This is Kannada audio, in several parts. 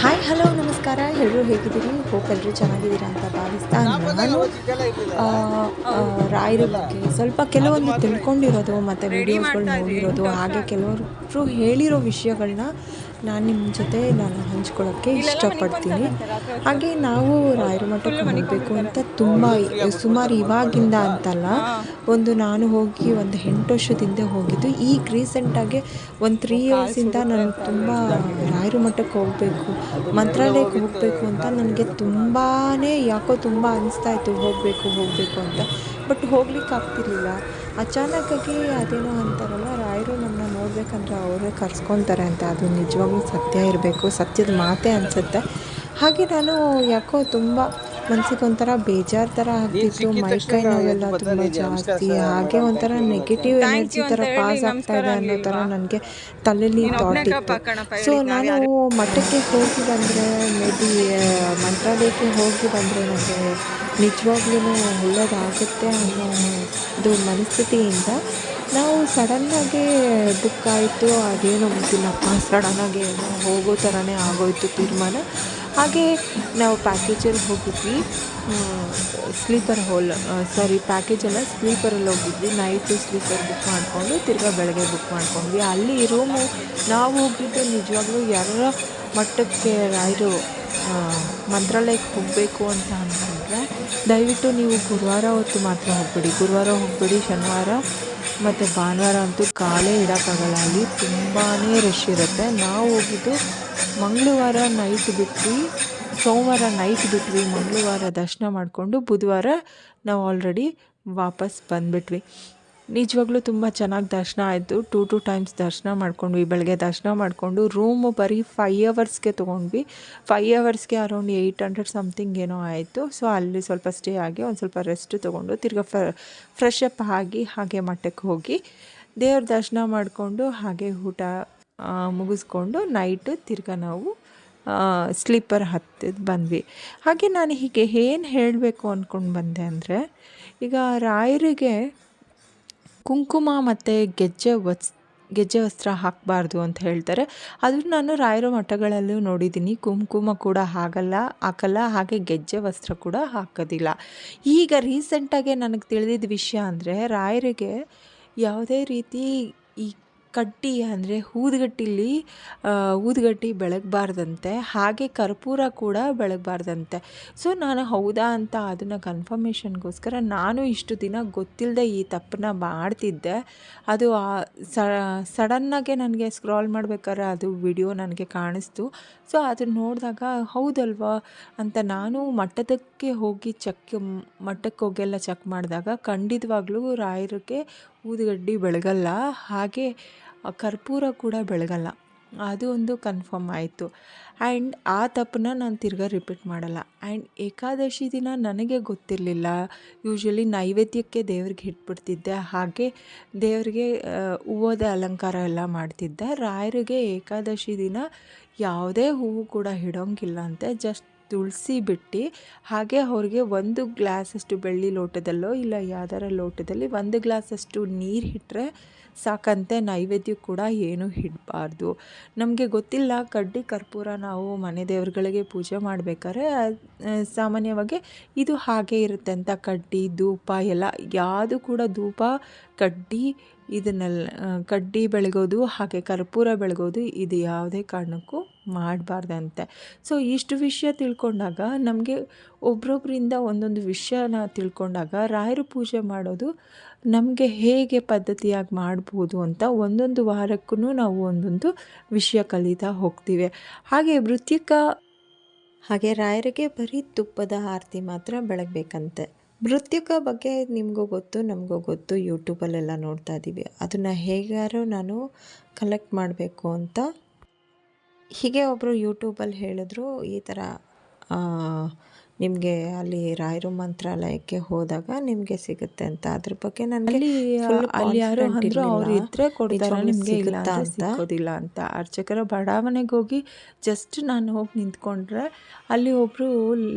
ಹಾಯ್ ಹಲೋ ನಮಸ್ಕಾರ. ಎಲ್ಲರೂ ಹೇಗಿದ್ದೀರಿ? ಹೋಪ್ ಎಲ್ಲರೂ ಚೆನ್ನಾಗಿದ್ದೀರಾ ಅಂತ ಭಾವಿಸ್ತಾ ನಾನು. ರಾಯರ ಬಗ್ಗೆ ಸ್ವಲ್ಪ ಕೆಲವೊಂದು ತಿಳ್ಕೊಂಡಿರೋದು ಮತ್ತು ವಿಡಿಯೋಸ್ಗಳು ನೋಡಿರೋದು ಹಾಗೆ ಕೆಲವರು ಹೇಳಿರೋ ವಿಷಯಗಳನ್ನ ನಾನು ನಿಮ್ಮ ಜೊತೆ ನಾನು ಹಂಚ್ಕೊಳ್ಳೋಕ್ಕೆ ಇಷ್ಟಪಡ್ತೀನಿ. ಹಾಗೆ ನಾವು ರಾಯರ ಮಠಕ್ಕೆ ಹೋಗಬೇಕು ಅಂತ ತುಂಬ ಸುಮಾರು ಇವಾಗಿಂದ ಅಂತಲ್ಲ ಒಂದು ನಾನು ಹೋಗಿ ಒಂದು ಎಂಟು ವರ್ಷದಿಂದ ಹೋಗಿದ್ದು. ಈಗ ರೀಸೆಂಟಾಗಿ ಒಂದು ತ್ರೀ ಇಯರ್ಸಿಂದ ನಾನು ತುಂಬ ರಾಯರ ಮಠಕ್ಕೆ ಹೋಗಬೇಕು ಮಂತ್ರಾಲಯಕ್ಕೆ ಹೋಗಬೇಕು ಅಂತ ನನಗೆ ತುಂಬಾ ಯಾಕೋ ತುಂಬ ಅನಿಸ್ತಾ ಇತ್ತು ಹೋಗಬೇಕು ಹೋಗಬೇಕು ಅಂತ. ಬಟ್ ಹೋಗ್ಲಿಕ್ಕೆ ಆಗ್ತಿರ್ಲಿಲ್ಲ ಅಚಾನಕ್ಕಾಗಿ ಅದೇನೋ ಅಂತಾರಲ್ಲ ನೋಡ್ಬೇಕಂದ್ರೆ ಅವರೇ ಕರ್ಸ್ಕೊತಾರೆ ಅಂತ. ಅದು ನಿಜವಾಗ್ಲೂ ಸತ್ಯ ಇರಬೇಕು ಸತ್ಯದ ಮಾತೇ ಅನಿಸುತ್ತೆ. ಹಾಗೆ ನಾನು ಯಾಕೋ ತುಂಬ ಮನ್ಸಿಗೆ ಒಂಥರ ಬೇಜಾರು ಥರ ಆಗ್ತಿತ್ತು. ಮೈಕೈ ನೋವೆಲ್ಲ ತುಂಬ ಜಾಸ್ತಿ. ಹಾಗೆ ಒಂಥರ ನೆಗೆಟಿವ್ ಎನರ್ಜಿ ಥರ ಪಾಸ್ ಆಗ್ತಾ ಇದೆ ಅನ್ನೋ ಥರ ನನಗೆ ತಲೆಯಲ್ಲಿ ಥಾಟ್ ಇತ್ತು. ಸೊ ನಾನು ಮಠಕ್ಕೆ ಹೋಗಿ ಬಂದರೆ ಮೇ ಬಿ ಮಂತ್ರಾಲಯಕ್ಕೆ ಹೋಗಿ ಬಂದರೆ ನನಗೆ ನಿಜವಾಗ್ಲೂ ಒಳ್ಳೇದಾಗುತ್ತೆ ಅನ್ನೋ ಇದು ಮನಸ್ಥಿತಿಯಿಂದ ನಾವು ಸಡನ್ನಾಗಿ ಬುಕ್ ಆಯಿತು ಅದೇನೋ ಗೊತ್ತಿಲ್ಲಪ್ಪ ಸಡನ್ನಾಗಿ ಏನೋ ಹೋಗೋ ಥರನೇ ಆಗೋಯ್ತು ತೀರ್ಮಾನ. ಹಾಗೆ ನಾವು ಪ್ಯಾಕೇಜಲ್ಲಿ ಹೋಗಿದ್ವಿ. ಸ್ಲೀಪರ್ ಹೋಲ್ ಸಾರಿ ಪ್ಯಾಕೇಜಲ್ಲ ಸ್ಲೀಪರಲ್ಲಿ ಹೋಗಿದ್ವಿ. ನೈಟು ಸ್ಲೀಪರ್ ಬುಕ್ ಮಾಡಿಕೊಂಡು, ತಿರ್ಗಾ ಬೆಳಗ್ಗೆ ಬುಕ್ ಮಾಡ್ಕೊಂಡ್ವಿ. ಅಲ್ಲಿ ರೂಮು ನಾವು ಹೋಗಿದ್ದು ನಿಜವಾಗ್ಲೂ ಯಾರ ಮಟ್ಟಕ್ಕೆ ರಾಯರು ಮಂತ್ರಾಲಯಕ್ಕೆ ಹೋಗಬೇಕು ಅಂತ ಅಂದ್ಕೊಂಡ್ರೆ, ದಯವಿಟ್ಟು ನೀವು ಗುರುವಾರ ಹೊತ್ತು ಮಾತ್ರ ಹೋಗ್ಬೇಡಿ. ಗುರುವಾರ ಹೋಗ್ಬೇಡಿ, ಶನಿವಾರ ಮತ್ತು ಭಾನುವಾರ ಅಂತೂ ಕಾಲೇ ಇಡೋಕ್ಕಾಗಲ್ಲ. ಅಲ್ಲಿ ತುಂಬಾ ರಶ್ ಇರುತ್ತೆ. ನಾವು ಹೋಗಿದ್ದು ಮಂಗಳವಾರ ನೈಟ್ ಬಿಟ್ವಿ, ಸೋಮವಾರ ನೈಟ್ ಬಿಟ್ವಿ. ಮಂಗಳವಾರ ದರ್ಶನ ಮಾಡಿಕೊಂಡು ಬುಧವಾರ ನಾವು ಆಲ್ರೆಡಿ ವಾಪಸ್ ಬಂದುಬಿಟ್ವಿ. ನಿಜವಾಗ್ಲೂ ತುಂಬ ಚೆನ್ನಾಗಿ ದರ್ಶನ ಆಯಿತು. ಟೂ ಟೂ ಟೈಮ್ಸ್ ದರ್ಶನ ಮಾಡ್ಕೊಂಡ್ವಿ, ಬೆಳಗ್ಗೆ ದರ್ಶನ ಮಾಡಿಕೊಂಡು. ರೂಮು ಬರೀ ಫೈ ಅವರ್ಸ್ಗೆ ತೊಗೊಂಡ್ವಿ. ಫೈ ಅವರ್ಸ್ಗೆ ಅರೌಂಡ್ ಏಯ್ಟ್ ಹಂಡ್ರೆಡ್ ಸಮಥಿಂಗ್ ಏನೋ ಆಯಿತು. ಸೊ ಅಲ್ಲಿ ಸ್ವಲ್ಪ ಸ್ಟೇ ಆಗಿ ಒಂದು ಸ್ವಲ್ಪ ರೆಸ್ಟ್ ತೊಗೊಂಡು ತಿರ್ಗಾ ಫ್ರೆಶ್ ಅಪ್ ಆಗಿ ಹಾಗೆ ಮಠಕ್ಕೆ ಹೋಗಿ ದೇವ್ರ ದರ್ಶನ ಮಾಡಿಕೊಂಡು ಹಾಗೆ ಊಟ ಮುಗಿಸ್ಕೊಂಡು ನೈಟು ತಿರ್ಗಾ ನಾವು ಸ್ಲೀಪರ್ ಹತ್ತಿದ್ದು ಬಂದ್ವಿ. ಹಾಗೆ ನಾನು ಹೀಗೆ ಏನು ಹೇಳಬೇಕು ಅಂದ್ಕೊಂಡು ಬಂದೆ ಅಂದರೆ, ಈಗ ರಾಯರಿಗೆ ಕುಂಕುಮ ಮತ್ತು ಗೆಜ್ಜೆ ವಸ್, ಗೆಜ್ಜೆ ವಸ್ತ್ರ ಹಾಕಬಾರ್ದು ಅಂತ ಹೇಳ್ತಾರೆ. ಅದು ನಾನು ರಾಯರ ಮಠಗಳಲ್ಲೂ ನೋಡಿದ್ದೀನಿ. ಕುಂಕುಮ ಕೂಡ ಹಾಗಲ್ಲ, ಹಾಕಲ್ಲ, ಹಾಗೆ ಗೆಜ್ಜೆ ವಸ್ತ್ರ ಕೂಡ ಹಾಕೋದಿಲ್ಲ. ಈಗ ರೀಸೆಂಟಾಗೆ ನನಗೆ ತಿಳಿದಿದ್ದ ವಿಷಯ ಅಂದರೆ ರಾಯರಿಗೆ ಯಾವುದೇ ರೀತಿ ಈ ಕಡ್ಡಿ ಅಂದರೆ ಊದುಗಟ್ಟಿಲಿ ಊದ್ಗಟ್ಟಿ ಬೆಳಗಬಾರ್ದಂತೆ, ಹಾಗೆ ಕರ್ಪೂರ ಕೂಡ ಬೆಳಗಬಾರ್ದಂತೆ. ಸೊ ನಾನು ಹೌದಾ ಅಂತ ಅದನ್ನು ಕನ್ಫರ್ಮೇಷನ್ಗೋಸ್ಕರ ನಾನು ಇಷ್ಟು ದಿನ ಗೊತ್ತಿಲ್ಲದೆ ಈ ತಪ್ಪನ್ನ ಮಾಡ್ತಿದ್ದೆ. ಅದು ಸಡನ್ನಾಗೆ ನನಗೆ ಸ್ಕ್ರಾಲ್ ಮಾಡ್ಬೇಕಾದ್ರೆ ಅದು ವಿಡಿಯೋ ನನಗೆ ಕಾಣಿಸ್ತು. ಸೊ ಅದನ್ನು ನೋಡಿದಾಗ ಹೌದಲ್ವಾ ಅಂತ ನಾನು ಮಠದಕ್ಕೆ ಹೋಗಿ ಚೆಕ್ ಮಠಕ್ಕೆ ಹೋಗೆಲ್ಲ ಚೆಕ್ ಮಾಡಿದಾಗ ಖಂಡಿತವಾಗ್ಲೂ ರಾಯರಿಗೆ ಊದುಗಡ್ಡಿ ಬೆಳಗಲ್ಲ. ಹಾಗೆ ಕರ್ಪೂರ ಕೂಡ ಬೆಳಗಲ್ಲ. ಅದು ಒಂದು ಕನ್ಫರ್ಮ್ ಆಯಿತು. ಆ್ಯಂಡ್ ಆ ತಪ್ಪನ್ನ ನಾನು ತಿರ್ಗಾ ರಿಪೀಟ್ ಮಾಡಲ್ಲ. ಆ್ಯಂಡ್ ಏಕಾದಶಿ ದಿನ ನನಗೆ ಗೊತ್ತಿರಲಿಲ್ಲ. ಯೂಶ್ವಲಿ ನೈವೇದ್ಯಕ್ಕೆ ದೇವ್ರಿಗೆ ಇಟ್ಬಿಡ್ತಿದ್ದೆ. ಹಾಗೆ ದೇವರಿಗೆ ಹೂವದ ಅಲಂಕಾರ ಎಲ್ಲ ಮಾಡ್ತಿದ್ದೆ. ರಾಯರಿಗೆ ಏಕಾದಶಿ ದಿನ ಯಾವುದೇ ಹೂವು ಕೂಡ ಇಡೋಂಗಿಲ್ಲ ಅಂತೆ. ಜಸ್ಟ್ ತುಳಸಿ ಬಿಟ್ಟು. ಹಾಗೆ ಅವ್ರಿಗೆ ಒಂದು ಗ್ಲಾಸಷ್ಟು ಬೆಳ್ಳಿ ಲೋಟದಲ್ಲೋ ಇಲ್ಲ ಯಾವ್ದಾರ ಲೋಟದಲ್ಲಿ ಒಂದು ಗ್ಲಾಸಷ್ಟು ನೀರು ಇಟ್ಟರೆ ಸಾಕಂತೆ ನೈವೇದ್ಯ ಕೂಡ ಏನು ಇಡಬಾರ್ದು. ನಮಗೆ ಗೊತ್ತಿಲ್ಲ, ಕಡ್ಡಿ, ಕರ್ಪೂರ ನಾವು ಮನೆ ದೇವರುಗಳಿಗೆ ಪೂಜೆ ಮಾಡಬೇಕಾದ್ರೆ ಸಾಮಾನ್ಯವಾಗಿ ಇದು ಹಾಗೆ ಇರುತ್ತೆ ಅಂತ. ಕಡ್ಡಿ, ಧೂಪ ಎಲ್ಲ, ಯಾವುದು ಕೂಡ ಧೂಪ, ಕಡ್ಡಿ ಇದನ್ನೆಲ್ಲ ಕಡ್ಡಿ ಬೆಳಗೋದು, ಹಾಗೆ ಕರ್ಪೂರ ಬೆಳಗೋದು ಇದು ಯಾವುದೇ ಕಾರಣಕ್ಕೂ ಮಾಡಬಾರ್ದಂತೆ. ಸೊ ಇಷ್ಟು ವಿಷಯ ತಿಳ್ಕೊಂಡಾಗ ನಮಗೆ ಒಬ್ರೊಬ್ಬರಿಂದ ಒಂದೊಂದು ವಿಷಯನ ತಿಳ್ಕೊಂಡಾಗ ರಾಯರು ಪೂಜೆ ಮಾಡೋದು ನಮಗೆ ಹೇಗೆ ಪದ್ಧತಿಯಾಗಿ ಮಾಡ್ಬೋದು ಅಂತ ಒಂದೊಂದು ವಾರಕ್ಕೂ ನಾವು ಒಂದೊಂದು ವಿಷಯ ಕಲಿತಾ ಹೋಗ್ತೀವಿ. ಹಾಗೆ ವೃತ್ತಿಕ ಹಾಗೆ ರಾಯರಿಗೆ ಬರೀ ತುಪ್ಪದ ಆರತಿ ಮಾತ್ರ ಬೆಳಗ್ಬೇಕಂತೆ. ಮೃತ್ಯುಕ ಬಗ್ಗೆ ನಿಮಗೂ ಗೊತ್ತು, ನಮಗೂ ಗೊತ್ತು, ಯೂಟ್ಯೂಬಲ್ಲೆಲ್ಲ ನೋಡ್ತಾ ಇದ್ದೀವಿ ಅದನ್ನು ಹೇಗಾರು ನಾನು ಕಲೆಕ್ಟ್ ಮಾಡಬೇಕು ಅಂತ. ಹೀಗೆ ಒಬ್ಬರು ಯೂಟ್ಯೂಬಲ್ಲಿ ಹೇಳಿದ್ರು, ಈ ಥರ ನಿಮಗೆ ಅಲ್ಲಿ ರಾಯರು ಮಂತ್ರಾಲಯಕ್ಕೆ ಹೋದಾಗ ನಿಮಗೆ ಸಿಗುತ್ತೆ ಅಂತ. ಅದ್ರ ಬಗ್ಗೆ ನನಗೆ ಅಲ್ಲಿ ಯಾರೋ ಅಂದ್ರು ಅವ್ರು ಇದ್ರೆ ಕೊಡ್ತಾರೆ ನಿಮಗೆ ಇಲ್ಲ. ಸಿಕ್ಕೋದಿಲ್ಲ ಅಂತ. ಅರ್ಚಕರ ಬಡಾವಣೆಗೆ ಹೋಗಿ ಜಸ್ಟ್ ನಾನು ಹೋಗಿ ನಿಂತ್ಕೊಂಡ್ರೆ ಅಲ್ಲಿ ಒಬ್ಬರು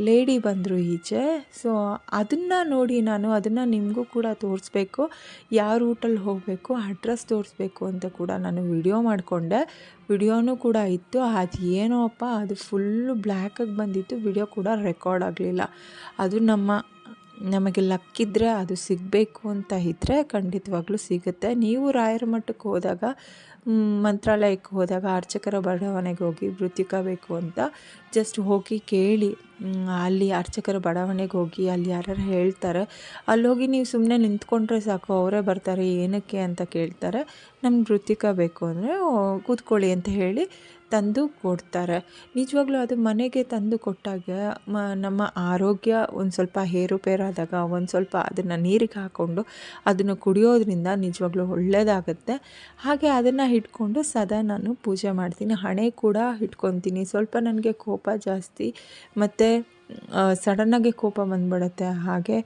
ಲೇಡಿ ಬಂದರು ಈಚೆ. ಸೊ ಅದನ್ನು ನೋಡಿ ನಾನು ಅದನ್ನು ನಿಮಗೂ ಕೂಡ ತೋರಿಸ್ಬೇಕು. ಯಾವ ರೂಟಲ್ಲಿ ಹೋಗಬೇಕು ಅಡ್ರೆಸ್ ತೋರಿಸ್ಬೇಕು ಅಂತ ಕೂಡ ನಾನು ವಿಡಿಯೋ ಮಾಡಿಕೊಂಡೆ. ವಿಡಿಯೋನೂ ಕೂಡ ಇತ್ತು. ಅದು ಏನೋ ಅಪ್ಪ ಅದು ಫುಲ್ಲು ಬ್ಲ್ಯಾಕಾಗಿ ಬಂದಿತ್ತು. ವಿಡಿಯೋ ಕೂಡ ರೆಕಾರ್ಡ್ ಆಗಲಿಲ್ಲ. ಅದು ನಮ್ಮ, ನಮಗೆ ಲಕ್ಕಿದ್ರೆ ಅದು ಸಿಗಬೇಕು ಅಂತ ಇದ್ದರೆ ಖಂಡಿತವಾಗ್ಲೂ ಸಿಗುತ್ತೆ. ನೀವು ರಾಯರ ಮಠಕ್ಕೆ ಹೋದಾಗ ಮಂತ್ರಾಲಯಕ್ಕೆ ಹೋದಾಗ ಅರ್ಚಕರ ಬಡಾವಣೆಗೆ ಹೋಗಿ ಮೃತ್ತಿಕ ಬೇಕು ಅಂತ ಜಸ್ಟ್ ಹೋಗಿ ಕೇಳಿ. ಅಲ್ಲಿ ಅರ್ಚಕರ ಬಡಾವಣೆಗೆ ಹೋಗಿ ಅಲ್ಲಿ ಯಾರು ಹೇಳ್ತಾರೆ, ಅಲ್ಲೋಗಿ ನೀವು ಸುಮ್ಮನೆ ನಿಂತ್ಕೊಂಡ್ರೆ ಸಾಕು, ಅವರೇ ಬರ್ತಾರೆ, ಏನಕ್ಕೆ ಅಂತ ಕೇಳ್ತಾರೆ. ನಮ್ಗೆ ಮೃತ್ತಿಕ ಬೇಕು ಅಂದರೆ ಕೂತ್ಕೊಳ್ಳಿ ಅಂತ ಹೇಳಿ ತಂದು ಕೊಡ್ತಾರೆ. ನಿಜವಾಗ್ಲೂ ಅದು ಮನೆಗೆ ತಂದು ಕೊಟ್ಟಾಗ ಮ, ನಮ್ಮ ಆರೋಗ್ಯ ಒಂದು ಸ್ವಲ್ಪ ಏರುಪೇರಾದಾಗ ಒಂದು ಸ್ವಲ್ಪ ಅದನ್ನು ನೀರಿಗೆ ಹಾಕ್ಕೊಂಡು ಅದನ್ನು ಕುಡಿಯೋದ್ರಿಂದ ನಿಜವಾಗ್ಲೂ ಒಳ್ಳೆಯದಾಗುತ್ತೆ ಹಾಗೆ ಅದನ್ನು ಇಟ್ಕೊಂಡು ಸದಾ ನಾನು ಪೂಜೆ ಮಾಡ್ತೀನಿ. ಹಣೆ ಕೂಡ ಇಟ್ಕೊತೀನಿ ಸ್ವಲ್ಪ ನನಗೆ ಕೋಪ ಜಾಸ್ತಿ. ಮತ್ತು ಸಡನ್ನಾಗಿ ಕೋಪ ಬಂದ್ಬಿಡುತ್ತೆ. ಹಾಗೆ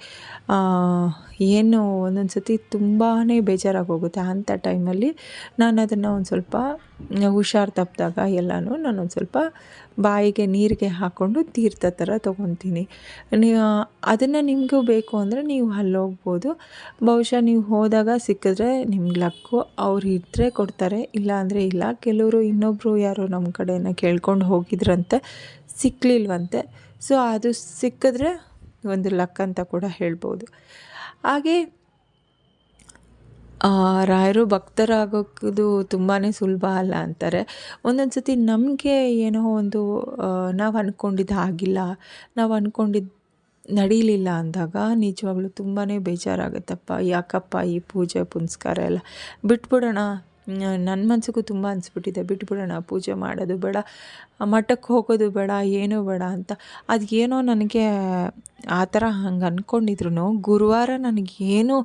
ಏನು ಒಂದೊಂದು ಸತಿ ತುಂಬಾ ಬೇಜಾರಾಗಿ ಹೋಗುತ್ತೆ ಅಂಥ ಟೈಮಲ್ಲಿ ನಾನು ಅದನ್ನು ಒಂದು ಸ್ವಲ್ಪ ಹುಷಾರು ತಪ್ಪಿದಾಗ ಎಲ್ಲನೂ ನಾನೊಂದು ಸ್ವಲ್ಪ ಬಾಯಿಗೆ ನೀರಿಗೆ ಹಾಕ್ಕೊಂಡು ತೀರ್ಥ ಥರ ತೊಗೊತೀನಿ. ನೀವು, ಅದನ್ನು ನಿಮಗೂ ಬೇಕು ಅಂದರೆ ನೀವು ಅಲ್ಲಿ ಹೋಗ್ಬೋದು ಬಹುಶಃ ನೀವು ಹೋದಾಗ ಸಿಕ್ಕಿದ್ರೆ ನಿಮ್ಗೆ ಲಕ್ಕು, ಅವ್ರು ಇದ್ದರೆ ಕೊಡ್ತಾರೆ. ಇಲ್ಲ ಅಂದರೆ ಇಲ್ಲ. ಕೆಲವರು ಇನ್ನೊಬ್ಬರು ಯಾರು ನಮ್ಮ ಕಡೆನ ಕೇಳ್ಕೊಂಡು ಹೋಗಿದ್ರಂತೆ ಸಿಕ್ಕಲಿಲ್ವಂತೆ ಸೊ ಅದು ಸಿಕ್ಕಿದ್ರೆ ಒಂದು ಲಕ್ ಅಂತ ಕೂಡ ಹೇಳ್ಬೋದು. ಹಾಗೆ ರಾಯರು ಭಕ್ತರಾಗೋದು ತುಂಬಾ ಸುಲಭ ಅಲ್ಲ ಅಂತಾರೆ. ಒಂದೊಂದು ಸತಿ ನಮಗೆ ಏನೋ ಒಂದು ನಾವು ಅಂದ್ಕೊಂಡಿದ್ದು ಆಗಿಲ್ಲ ನಾವು ಅಂದ್ಕೊಂಡಿದ್ದು ನಡೀಲಿಲ್ಲ ಅಂದಾಗ ನಿಜವಾಗ್ಲೂ ತುಂಬಾ ಬೇಜಾರಾಗುತ್ತಪ್ಪ. ಯಾಕಪ್ಪ ಈ ಪೂಜೆ, ಪುನಸ್ಕಾರ ಎಲ್ಲ ಬಿಟ್ಬಿಡೋಣ? ನನ್ನ ಮನಸ್ಸಿಗೂ ತುಂಬ ಅನಿಸ್ಬಿಟ್ಟಿದೆ. ಬಿಟ್ಬಿಡೋಣ, ಪೂಜೆ ಮಾಡೋದು ಬೇಡ ಮಠಕ್ಕೆ ಹೋಗೋದು ಬೇಡ, ಏನೂ ಬೇಡ ಅಂತ. ಅದು ಏನೋ ನನಗೆ ಆ ಥರ ಹಂಗೆ ಅಂದ್ಕೊಂಡಿದ್ರು ಗುರುವಾರ ನನಗೇನು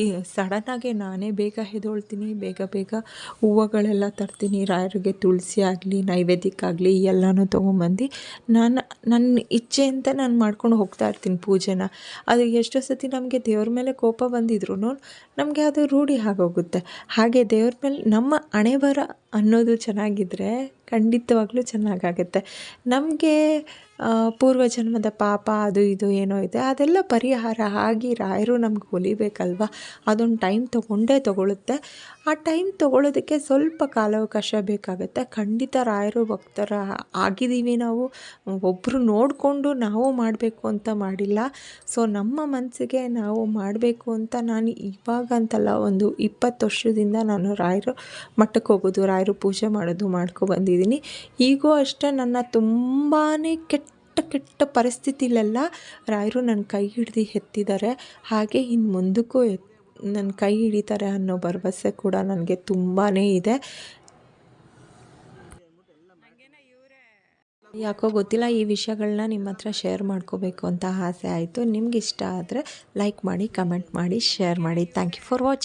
ಈ ಸಡನ್ನಾಗಿ ನಾನೇ ಬೇಗ ಎದ್ದೊಳ್ತೀನಿ ಬೇಗ ಬೇಗ ಹೂವುಗಳೆಲ್ಲ ತರ್ತೀನಿ, ರಾಯರಿಗೆ ತುಳಸಿ ಆಗಲಿ ನೈವೇದ್ಯಕ್ಕಾಗಲಿ ಎಲ್ಲನೂ ತೊಗೊಂಬಂದು ನಾನು ನನ್ನ ಇಚ್ಛೆ ಅಂತ ನಾನು ಮಾಡ್ಕೊಂಡು ಹೋಗ್ತಾ ಇರ್ತೀನಿ ಪೂಜೆನ. ಅದು ಎಷ್ಟೋ ಸತಿ ನಮಗೆ ದೇವ್ರ ಮೇಲೆ ಕೋಪ ಬಂದಿದ್ರು ನಮಗೆ ಅದು ರೂಢಿ ಆಗೋಗುತ್ತೆ. ಹಾಗೆ ದೇವ್ರ ಮೇಲೆ ನಮ್ಮ ಹಣೆ ಬರ ಅನ್ನೋದು ಚೆನ್ನಾಗಿದ್ದರೆ ಖಂಡಿತವಾಗ್ಲೂ ಚೆನ್ನಾಗಾಗುತ್ತೆ. ನಮಗೆ ಪೂರ್ವಜನ್ಮದ ಪಾಪ, ಅದು ಇದು ಏನೋ ಇದೆ. ಅದೆಲ್ಲ ಪರಿಹಾರ ಆಗಿ ರಾಯರು ನಮ್ಗೆ ಒಲಿಬೇಕಲ್ವ ಅದೊಂದು ಟೈಮ್ ತೊಗೊಂಡೇ ತೊಗೊಳುತ್ತೆ. ಆ ಟೈಮ್ ತೊಗೊಳೋದಕ್ಕೆ ಸ್ವಲ್ಪ ಕಾಲಾವಕಾಶ ಬೇಕಾಗುತ್ತೆ. ಖಂಡಿತ ರಾಯರು ಭಕ್ತರ ಆಗಿದ್ದೀವಿ ನಾವು. ಒಬ್ಬರು ನೋಡಿಕೊಂಡು ನಾವು ಮಾಡಬೇಕು ಅಂತ ಮಾಡಿಲ್ಲ. ಸೊ ನಮ್ಮ ಮನಸ್ಸಿಗೆ ನಾವು ಮಾಡಬೇಕು ಅಂತ ನಾನು ಇವಾಗ ಅಂತಲ್ಲ, ಒಂದು ಇಪ್ಪತ್ತು ವರ್ಷದಿಂದ ನಾನು ರಾಯರು ಮಠಕ್ಕೆ ಹೋಗೋದು, ರಾಯರು ಪೂಜೆ ಮಾಡೋದು ಮಾಡ್ಕೊ ಬಂದಿದ್ದೀನಿ. ಈಗೂ ಅಷ್ಟೇ ನನ್ನ ತುಂಬಾ ಕೆಟ್ಟ ಕೆಟ್ಟ ಪರಿಸ್ಥಿತಿಲೆಲ್ಲ ರಾಯರು ನನ್ನ ಕೈ ಹಿಡ್ದು ಎತ್ತಿದ್ದಾರೆ. ಹಾಗೆ ಇನ್ನು ಮುಂದಕ್ಕೂ ಎತ್ ನನ್ನ ಕೈ ಹಿಡಿತಾರೆ ಅನ್ನೋ ಭರವಸೆ ಕೂಡ ನನಗೆ ತುಂಬಾ ಇದೆ. ಯಾಕೋ ಗೊತ್ತಿಲ್ಲ, ಈ ವಿಷಯಗಳನ್ನ ನಿಮ್ಮ ಹತ್ರ ಶೇರ್ ಮಾಡ್ಕೋಬೇಕು ಅಂತ ಆಸೆ ಆಯಿತು. ನಿಮ್ಗೆ ಇಷ್ಟ ಆದರೆ ಲೈಕ್ ಮಾಡಿ, ಕಮೆಂಟ್ ಮಾಡಿ, ಶೇರ್ ಮಾಡಿ. Thank you for watching